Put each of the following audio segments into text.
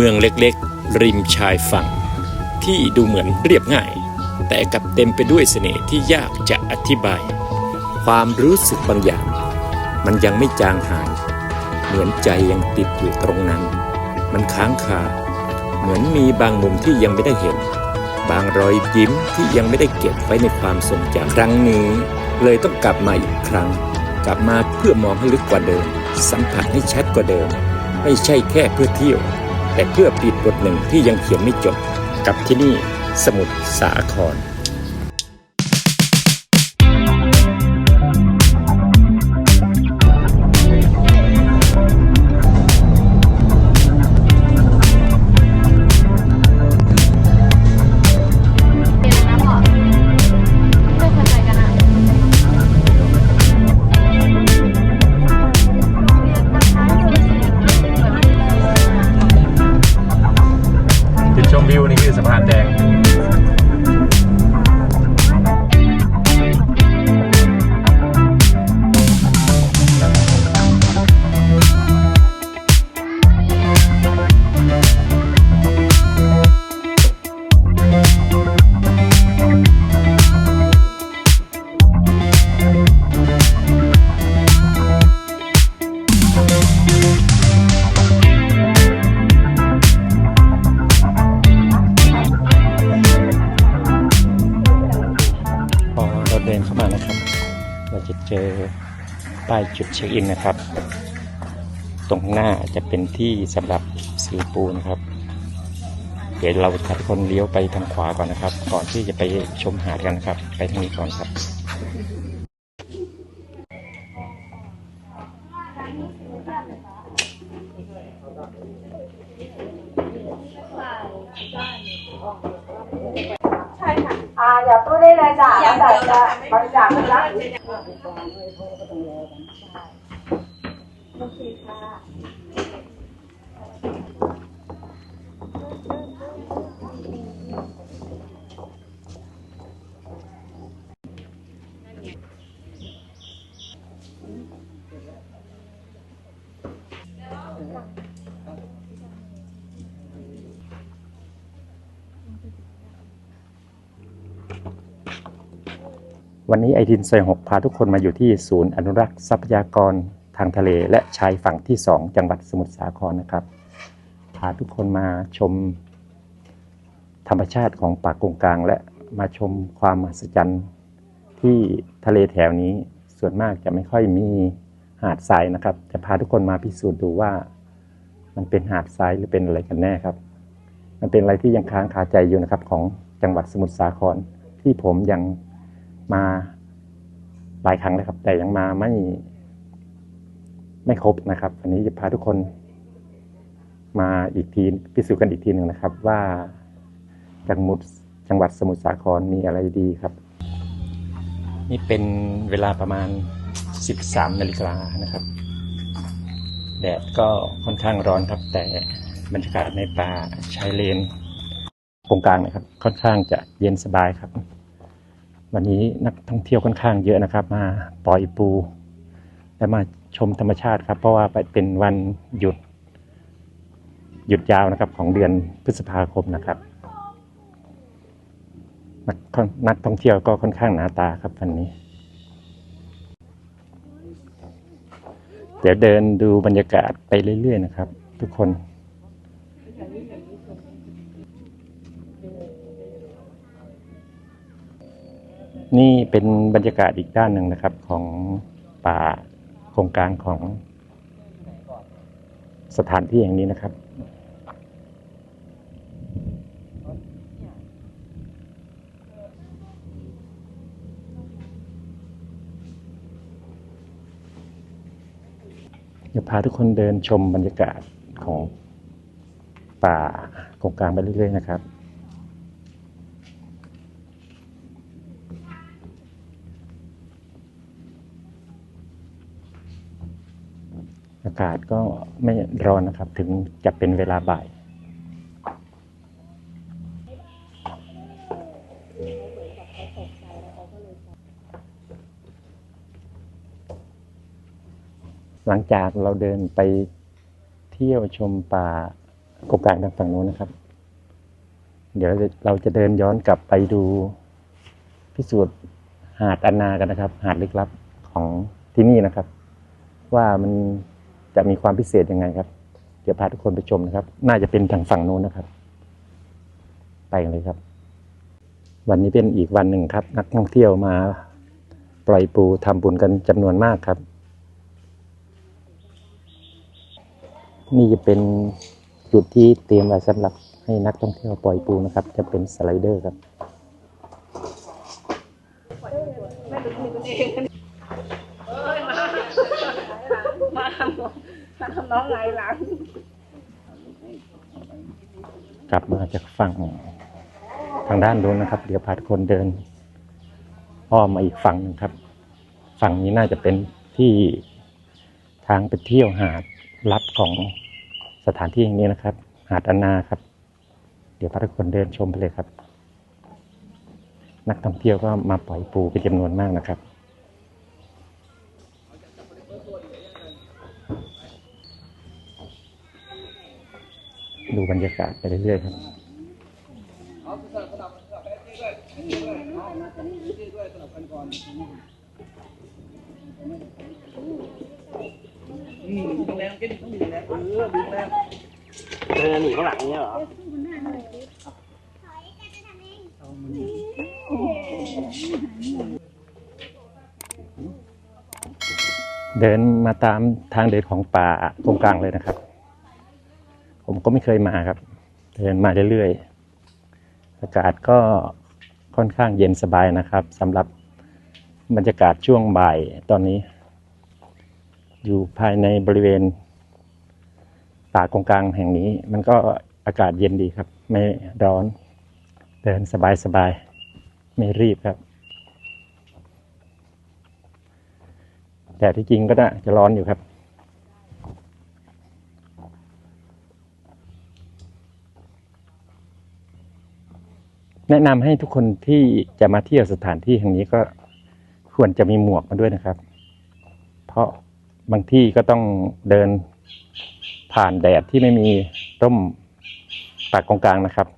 เมืองเล็กๆ ริมชายฝั่ง ที่ดูเหมือนเรียบง่าย แต่กลับเต็มไปด้วยเสน่ห์ที่ยากจะอธิบาย ความรู้สึกบางอย่าง มันยังไม่จางหาย เหมือนใจยังติดอยู่ตรงนั้น มันค้างคาเหมือนมีบางมุมที่ยังไม่ได้เห็น บางรอยยิ้มที่ยังไม่ได้เก็บไว้ในความทรงจำครั้งนี้ เลยต้องกลับมาอีกครั้ง กลับมาเพื่อมองให้ลึกกว่าเดิม สัมผัสให้ชัดกว่าเดิม ไม่ใช่แค่เพื่อเที่ยว แต่เพื่อปิดบทหนึ่งที่ยังเขียนไม่จบกับที่นี่สมุทรสาคร เช็คอินนะครับ ตรงหน้าจะเป็นที่สำหรับซื้อปูนะครับ เดี๋ยวเราทุกคนเลี้ยวไปทางขวาก่อนนะครับ ก่อนที่จะไปชมหาดกันนะครับ ไปทางนี้ก่อนครับอ่าอย่าตู้ได้เลยจ้ะแล้วแต่จะบริจาคนะ วันนี้ไอทินซอยหกพาทุกคนมาอยู่ที่ศูนย์อนุรักษ์ทรัพยากรทางทะเล และชายฝั่งที่ 2 จังหวัดสมุทรสาครนะครับ พาทุกคนมาชมธรรมชาติของป่ากงกลาง และมาชมความมหัศจรรย์ที่ทะเลแถวนี้ส่วนมากจะไม่ค่อยมีหาดทรายนะครับ จะพาทุกคนมาพิสูจน์ดูว่า มันเป็นหาดทรายหรือเป็นอะไรกันแน่ครับ มันเป็นอะไรที่ยังค้างคาใจอยู่นะครับของจังหวัดสมุทรสาครที่ผมยัง มาหลายครั้งแล้วครับ แต่ยังมาไม่ไม่ครบนะครับวันนี้จะพาทุกคนมาอีกทีพิสูจน์กันอีกทีหนึ่งนะครับ ว่าจังหวัดจังหวัดสมุทรสาครมีอะไรดีครับ นี่เป็นเวลาประมาณ 13นาฬิกานะครับ แดดก็ค่อนข้างร้อนครับ แต่บรรยากาศในป่าชายเลนตรงกลางนะครับ ค่อนข้างจะเย็นสบายครับ วันนี้นักท่องเที่ยวค่อนข้างเยอะนะครับ มาปล่อยปู และมาชมธรรมชาติครับ เพราะว่าเป็นวันหยุด หยุดยาวนะครับของเดือนพฤษภาคมนะครับนักท่องนักท่องเที่ยวก็ค่อนข้างหนาตาครับวันนี้ เดี๋ยวเดินดูบรรยากาศไปเรื่อยๆนะครับ ทุกคน นี่เป็นบรรยากาศอีกด้านหนึ่งนะครับของป่าโครงการของสถานที่อย่างนี้นะครับเดี๋ยวพาทุกคนเดินชมบรรยากาศของป่าโครงการไปเรื่อยๆนะครับากาศก็ไม่ร้อนนะครับ ถึงจะเป็นเวลาบ่าย หลังจากเราเดินไปเที่ยวชมป่าโครงการทางฝั่งโน้นนะครับ เดี๋ยวเราจะเดินย้อนกลับไปดูพิสูจน์หาดอันนากันนะครับ หาดลึกลับของที่นี่นะครับ ว่ามัน จะมีความพิเศษยังไงครับ เดี๋ยวพาทุกคนไปชมนะครับ น่าจะเป็นทางฝั่งโน้นนะครับ ไปกันเลยครับ วันนี้เป็นอีกวันหนึ่งครับ นักท่องเที่ยวมา ปล่อยปูทำบุญกันจำนวนมากครับ นี่จะเป็นจุดที่เตรียมไว้สำหรับให้นักท่องเที่ยวปล่อยปูนะครับ จะเป็นสไลเดอร์ครับ มาทำมาทำ น้องไงหลังกลับมาจากฝั่งทางด้านโน้นนะครับ เดี๋ยวพาทุกคนเดินอ้อมมาอีกฝั่งหนึงครับ ฝั่งนี้น่าจะเป็นที่ทางไปเที่ยวหาดลับของสถานที่แห่งนี้นะครับ หาดอนนาครับ เดี๋ยวพาทุกคนเดินชมไปเลยครับ นักท่องเที่ยวก็มาปล่อยปูเป็นจำนวนมากนะครับ ดูบรรยากาศไปเรื่อยๆครับเดินหนีข้างหลังเนี้ยเหรอเดินมาตามทางเดินของป่าตรงกลางเลยนะครับ ผมก็ไม่เคยมาครับเดินมาเรื่อยๆ อากาศก็ค่อนข้างเย็นสบายนะครับสำหรับบรรยากาศช่วงบ่ายตอนนี้ อยู่ภายในบริเวณป่ากงกลางแห่งนี้ มันก็อากาศเย็นดีครับ ไม่ร้อน เดินสบายๆไม่รีบครับ แต่ที่จริงก็น่าจะร้อนอยู่ครับ แนะนำให้ทุกคนที่จะมาเที่ยวสถานที่แห่งนี้ก็ควรจะมีหมวกมาด้วยนะครับ เพราะบางที่ก็ต้องเดินผ่านแดดที่ไม่มีร่มปากกงกลางนะครับ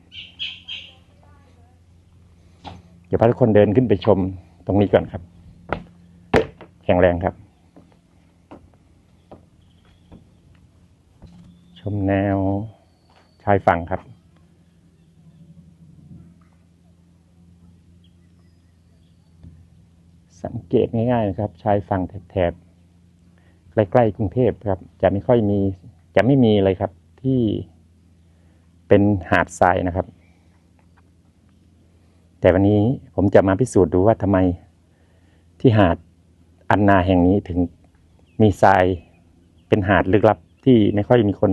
เดี๋ยวพาทุกคนเดินขึ้นไปชมตรงนี้ก่อนครับ แข็งแรงครับ ชมแนวชายฝั่งครับ สังเกตง่ายๆนะครับ ชายฝั่งแถบใกล้ๆกรุงเทพครับ จะไม่ค่อยมี จะไม่มีเลยครับที่เป็นหาดทรายนะครับ แต่วันนี้ผมจะมาพิสูจน์ดูว่าทำไมที่หาดอันนาแห่งนี้ถึงมีทรายเป็นหาดลึกลับที่ไม่ค่อยมีคน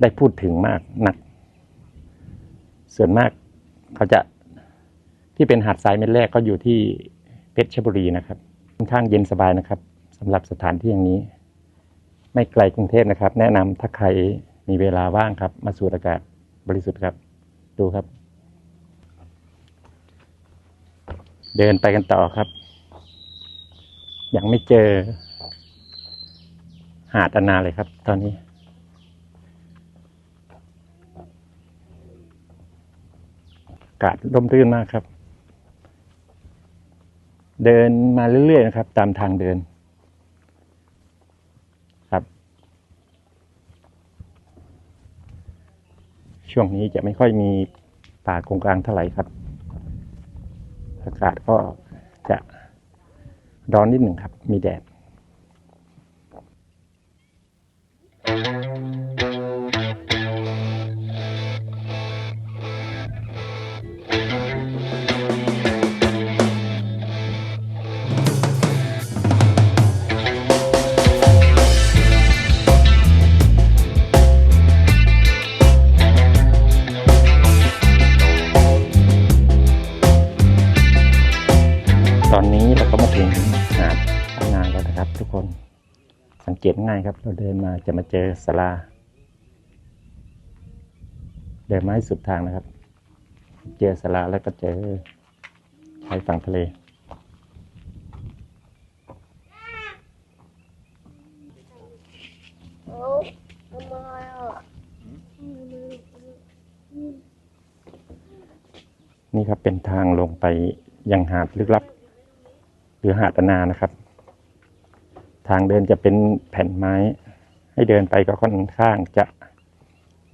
ได้พูดถึงมากนัก ส่วนมากเขาจะที่เป็นหาดทรายเม็ดแรกก็อยู่ที่ เพชรบุรีนะครับค่อนข้างเย็นสบายนะครับสำหรับสถานที่อย่างนี้ ไม่ไกลกรุงเทพนะครับ แนะนำถ้าใครมีเวลาว่างครับ มาสูดอากาศบริสุทธิ์ครับ ดูครับ เดินไปกันต่อครับ ยังไม่เจอ หาดอนาเลยครับ ตอนนี้อากาศร่มรื่นมากครับ เดินมาเรื่อยๆนะครับ ตามทางเดินครับ ช่วงนี้จะไม่ค่อยมีป่าโกงกลางเท่าไหร่ครับ อากาศก็จะร้อนนิดหนึ่งครับ มีแดด นี้เราก็มาถึงหาดทำงานแล้วนะครับ ทุกคนสังเกตง่ายครับ เราเดินมาจะมาเจอศาลาเดินมาให้สุดทางนะครับ เจอศาลาแล้วก็เจอชายฝั่งทะเลนี่ครับเป็นทางลงไปยังหาดลึกลับ รือหาดอนานะครับ ทางเดินจะเป็นแผ่นไม้ ให้เดินไปก็ค่อนข้างจะ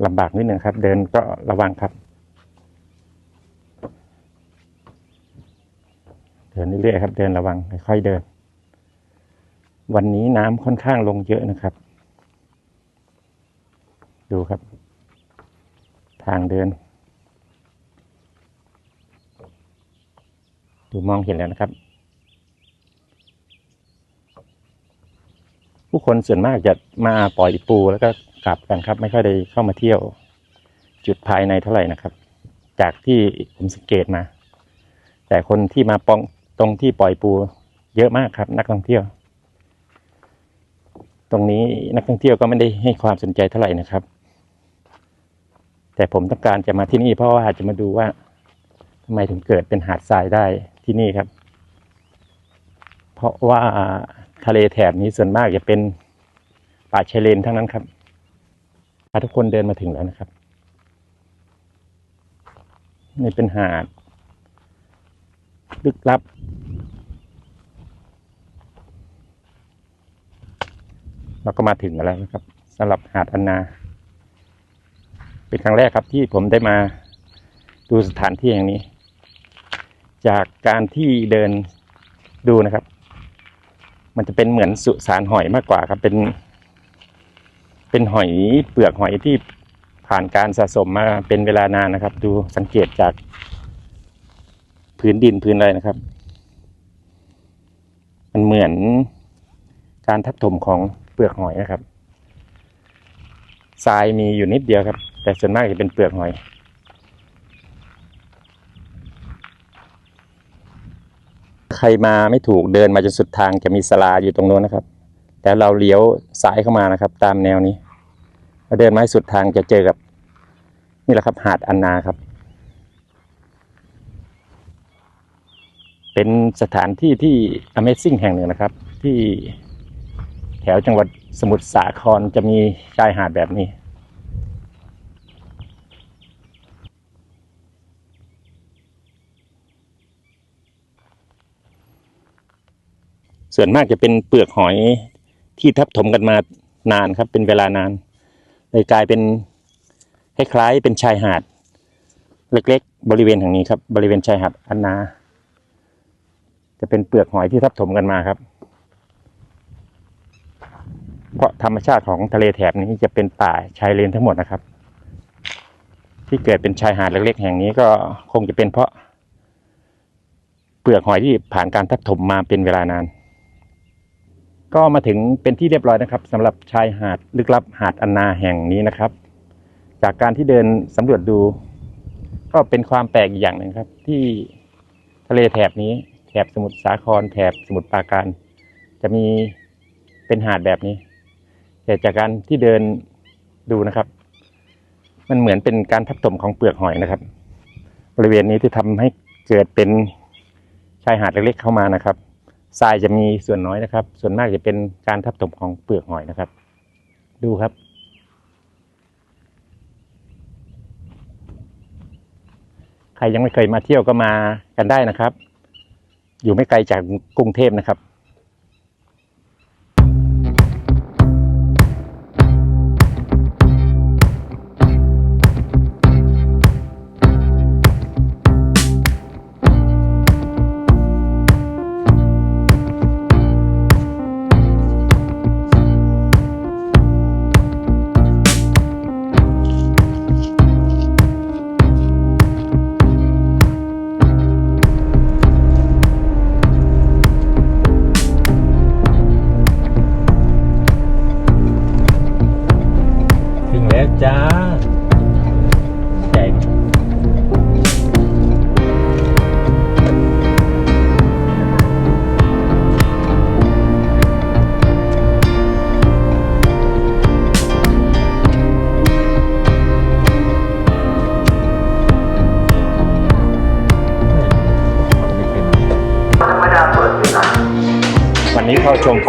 ลำบากนิดหนึ่งครับ เดินก็ระวังครับ เดินเรื่อยๆครับ เดินระวังค่อยๆเดิน วันนี้น้ำค่อนข้างลงเยอะนะครับ ดูครับ ทางเดินดูมองเห็นแล้วนะครับ ผู้คนส่วนมากจะมาปล่อยปูแล้วก็กลับกันครับ ไม่ค่อยได้เข้ามาเที่ยว จุดภายในเท่าไหร่นะครับ จากที่ผมสังเกตมา แต่คนที่มาปองตรงที่ปล่อยปู เยอะมากครับ นักท่องเที่ยว ตรงนี้นักท่องเที่ยวก็ไม่ได้ให้ความสนใจเท่าไหร่นะครับ แต่ผมต้องการจะมาที่นี่เพราะว่าจะมาดูว่าทำไมถึงเกิดเป็นหาดทรายได้ที่นี่ครับ เพราะว่า ทะเลแถบนี้ส่วนมากจะเป็นป่าชายเลนทั้งนั้นครับพาทุกคนเดินมาถึงแล้วนะครับ นี่เป็นหาด ลึกลับ เราก็มาถึงแล้วนะครับสำหรับหาดอันนา เป็นครั้งแรกครับที่ผมได้มาดูสถานที่แห่งนี้ จากการที่เดินดูนะครับ มันจะเป็นเหมือนสุสานหอยมากกว่าครับเป็น เป็นหอยเปลือกหอยที่ผ่านการสะสมมาเป็นเวลานานนะครับ ดูสังเกตจากพื้นดินพื้นอะไรนะครับ มันเหมือนการทับถมของเปลือกหอยนะครับทรายมีอยู่นิดเดียวครับ แต่ส่วนมากจะเป็นเปลือกหอย ใครมาไม่ถูกเดินมาจนสุดทางจะมีศาลาอยู่ตรงโน้นนะครับแต่เราเลี้ยวซ้ายเข้ามานะครับ ตามแนวนี้เราเดินมาให้สุดทางจะเจอกับ นี่แหละครับ หาดอันนาครับ เป็นสถานที่ที่ Amazing แห่งหนึ่งนะครับ ที่แถวจังหวัดสมุทรสาครจะมีชายหาดแบบนี้ ส่วนมากจะเป็นเปลือกหอยที่ทับถมกันมานานครับ เป็นเวลานาน เลยกลายเป็นคล้ายๆเป็นชายหาด เล็กๆ บริเวณแห่งนี้ครับ บริเวณชายหาดอันนา จะเป็นเปลือกหอยที่ทับถมกันมาครับ เพราะธรรมชาติของทะเลแถบนี้จะเป็นป่าชายเลนทั้งหมดนะครับ ที่เกิดเป็นชายหาดเล็กๆ แห่งนี้ก็คงจะเป็นเพราะ เปลือกหอยที่ผ่านการทับถมมาเป็นเวลานาน ก็มาถึงเป็นที่เรียบร้อยนะครับสำหรับชายหาดลึกลับหาดอันนาแห่งนี้นะครับ จากการที่เดินสำรวจดู ก็เป็นความแปลกอีกอย่างหนึ่งครับ ที่ทะเลแถบนี้แถบสมุทรสาครแถบสมุทรปราการ จะมีเป็นหาดแบบนี้ แต่จากการที่เดินดูนะครับ มันเหมือนเป็นการทับถมของเปลือกหอยนะครับ บริเวณนี้ที่ทำให้เกิดเป็นชายหาดเล็กๆเข้ามานะครับ ทรายจะมีส่วนน้อยนะครับ ส่วนมากจะเป็นการทับถมของเปลือกหอยนะครับ ดูครับ ใครยังไม่เคยมาเที่ยวก็มากันได้นะครับ อยู่ไม่ไกลจากกรุงเทพนะครับ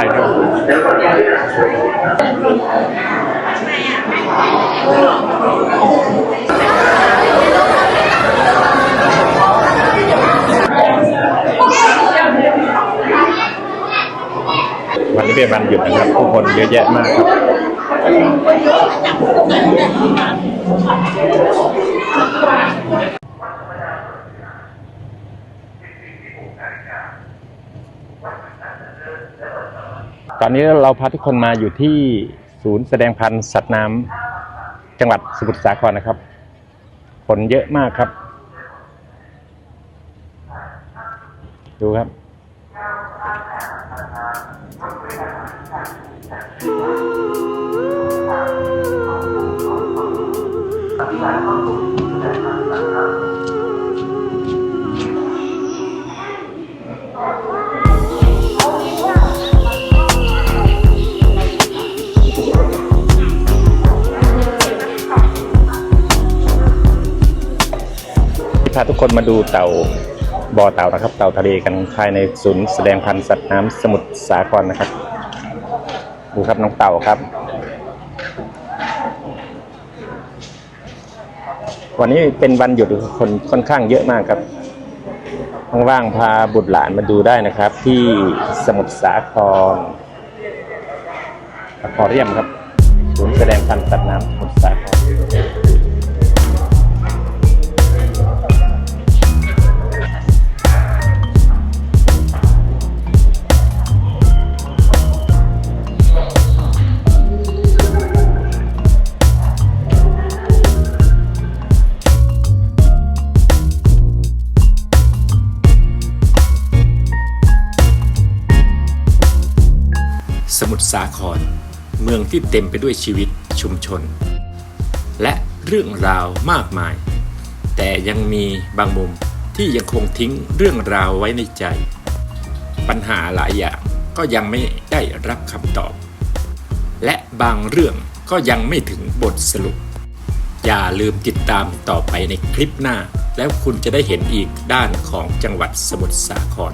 ายด้วยวันนี้เป็นวันหยุดนะครับผู้คนเยอะแยะมากครับ ตอนนี้เราพาทุกคนมาอยู่ที่ศูนย์แสดงพันธุ์สัตว์น้ำจังหวัดสมุทรสาครนะครับคนเยอะมากครับ ดูครับาทุกคนมาดูเต่าบ่อเต่านะครับ เต่าทะเลกันภายในศูนย์แสดงพันธุ์สัตว์น้ำสมุทรสาครนะครับ ดูครับน้องเต่าครับ วันนี้เป็นวันหยุดคนค่อนข้างเยอะมากครับว่างๆพาบุตรหลานมาดูได้นะครับ ที่สมุทรสาครอควาเรียมครับ ศูนย์แสดงพันธุ์สัตว์น้ำสมุทรสาคร สมุทรสาคร เมืองที่เต็มไปด้วยชีวิตชุมชน และเรื่องราวมากมาย แต่ยังมีบางมุมที่ยังคงทิ้งเรื่องราวไว้ในใจ ปัญหาหลายอย่างก็ยังไม่ได้รับคำตอบ และบางเรื่องก็ยังไม่ถึงบทสรุป อย่าลืมติดตามต่อไปในคลิปหน้า แล้วคุณจะได้เห็นอีกด้านของจังหวัดสมุทรสาคร